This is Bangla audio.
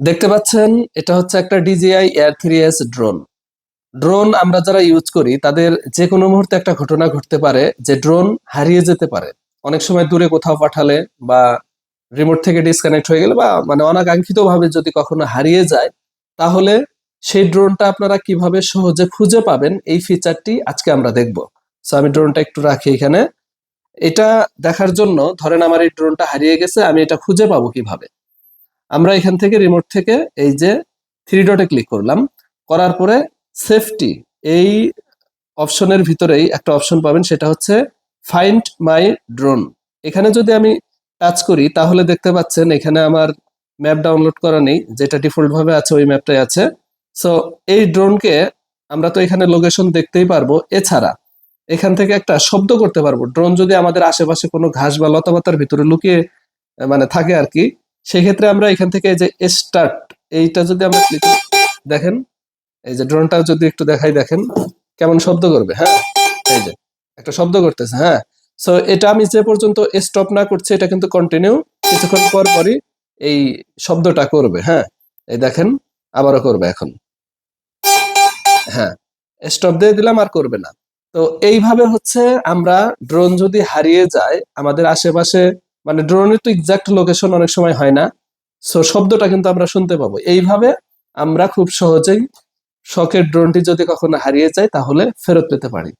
দেখতে পাচ্ছেন, এটা হচ্ছে একটা DJI air three S drone drone আমরা যারা ইউজ করি, তাদের যে কোনো মুহূর্তে একটা ঘটনা ঘটতে পারে, যে ড্রোন হারিয়ে যেতে পারে। অনেক সময় দূরে কোথাও পাঠালে বা রিমোট থেকে ডিসকানেক্ট হয়ে গেলে বা মানে অনাকাঙ্ক্ষিত ভাবে যদি কখনো হারিয়ে যায়, তাহলে সেই ড্রোনটা আপনারা কীভাবে সহজে খুঁজে পাবেন, এই ফিচারটি আজকে আমরা দেখব। সো আমি ড্রোনটা একটু রাখি এখানে। এটা দেখার জন্য, ধরেন আমার এই ড্রোনটা হারিয়ে গেছে, আমি এটা খুঁজে পাবো কীভাবে? আমরা এখান থেকে রিমোট থেকে এই যে থ্রি ডটে ক্লিক করলাম। করার পরে সেফটি এই অপশনের ভিতরেই একটা অপশন পাবেন, সেটা হচ্ছে ফাইন্ড মাই ড্রোন এখানে যদি আমি টাচ করি, তাহলে দেখতে পাচ্ছেন এখানে আমার ম্যাপ ডাউনলোড করা নেই, যেটা ডিফল্ট ভাবে আছে ওই ম্যাপটাই আছে। সো এই ড্রোনকে আমরা তো এখানে লোকেশন দেখতেই পারব। এছাড়া এখান থেকে একটা শব্দ করতে পারব। ড্রোন যদি আমাদের আশেপাশে কোনো ঘাস বা লতাপাতার ভিতরে লুকিয়ে মানে থাকে আর কি সেক্ষেত্রে আমরা এখান থেকে এই যে স্টার্ট এইটা যদি আমরা ক্লিক দেখেন, এই যে ড্রোনটা যদি একটু দেখাই, দেখেন, কেমন শব্দ করবে হ্যাঁ? এই যে, একটা শব্দ করতেছে হ্যাঁ? সো এটা আমি যে পর্যন্ত স্টপ না করছি, এটা কিন্তু কন্টিনিউ কিছুক্ষণ পর পরই এই শব্দটা করবে হ্যাঁ? এই দেখেন, আবারও করবে এখন। হ্যাঁ স্টপ দিয়ে দিলাম, আর করবে না। তো, এইভাবে হচ্ছে আমরা ড্রোন যদি হারিয়ে যায়, আমাদের আশেপাশে মানে ড্রোনের তো এক্সাক্ট লোকেশন অনেক সময় হয় না। সো শব্দটা কিন্তু আমরা শুনতে পাবো। এইভাবে আমরা খুব সহজেই শখের ড্রোনটি যদি কখনো হারিয়ে যায়, তাহলে ফেরত পেতে পারি।